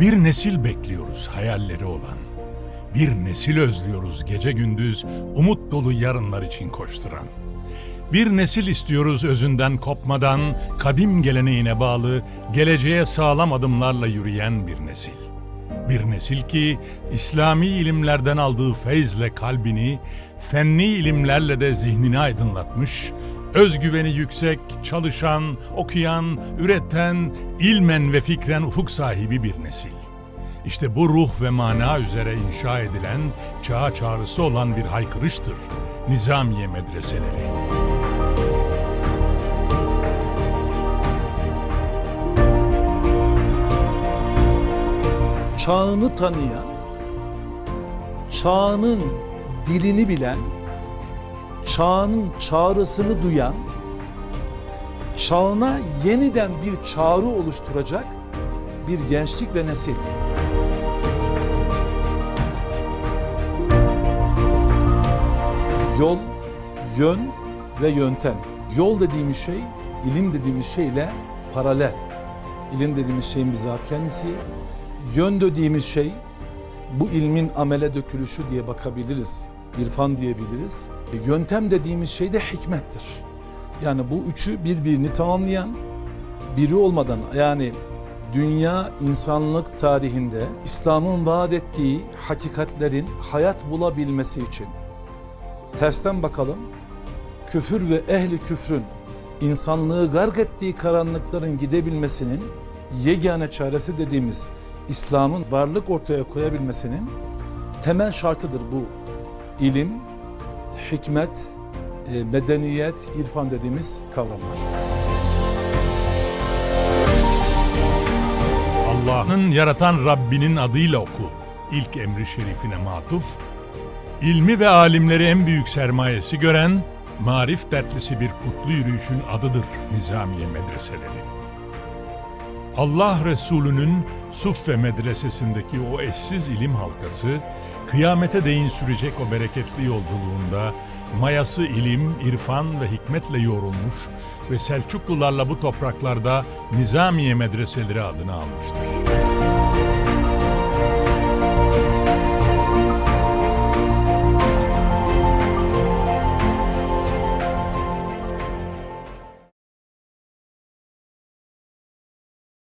Bir nesil bekliyoruz hayalleri olan. Bir nesil özlüyoruz gece gündüz umut dolu yarınlar için koşturan. Bir nesil istiyoruz özünden kopmadan, kadim geleneğine bağlı, geleceğe sağlam adımlarla yürüyen bir nesil. Bir nesil ki İslami ilimlerden aldığı feyzle kalbini, fenni ilimlerle de zihnini aydınlatmış, özgüveni yüksek, çalışan, okuyan, üreten, ilmen ve fikren ufuk sahibi bir nesil. İşte bu ruh ve mana üzere inşa edilen, çağa çağrısı olan bir haykırıştır Nizamiye medreseleri. çağını tanıyan, çağının dilini bilen, çağının çağrısını duyan, çağına yeniden bir çağrı oluşturacak bir gençlik ve nesil. Yol, yön ve yöntem. Yol dediğimiz şey, ilim dediğimiz şeyle paralel. İlim dediğimiz şeyin bizzat kendisi, Yön dediğimiz şey bu ilmin amele dökülüşü diye bakabiliriz. İrfan diyebiliriz. E, Yöntem dediğimiz şey de hikmettir. Yani bu üçü birbirini tamamlayan biri olmadan yani dünya insanlık tarihinde İslam'ın vaat ettiği hakikatlerin hayat bulabilmesi için tersten bakalım. Küfür ve ehli küfrün insanlığı gark ettiği karanlıkların gidebilmesinin yegane çaresi dediğimiz İslam'ın varlık ortaya koyabilmesinin temel şartıdır bu ilim, hikmet, e, medeniyet, irfan dediğimiz kavramlar. Allah'ın yaratan Rabbinin adıyla oku. İlk emri şerifine matuf, ilmi ve alimleri en büyük sermayesi gören, marif dertlisi bir kutlu yürüyüşün adıdır Nizamiye medreseleri. Allah Resulü'nün Suffe medresesindeki o eşsiz ilim halkası, kıyamete değin sürecek o bereketli yolculuğunda mayası ilim, irfan ve hikmetle yoğrulmuş ve Selçuklularla bu topraklarda Nizamiye medreseleri adını almıştır.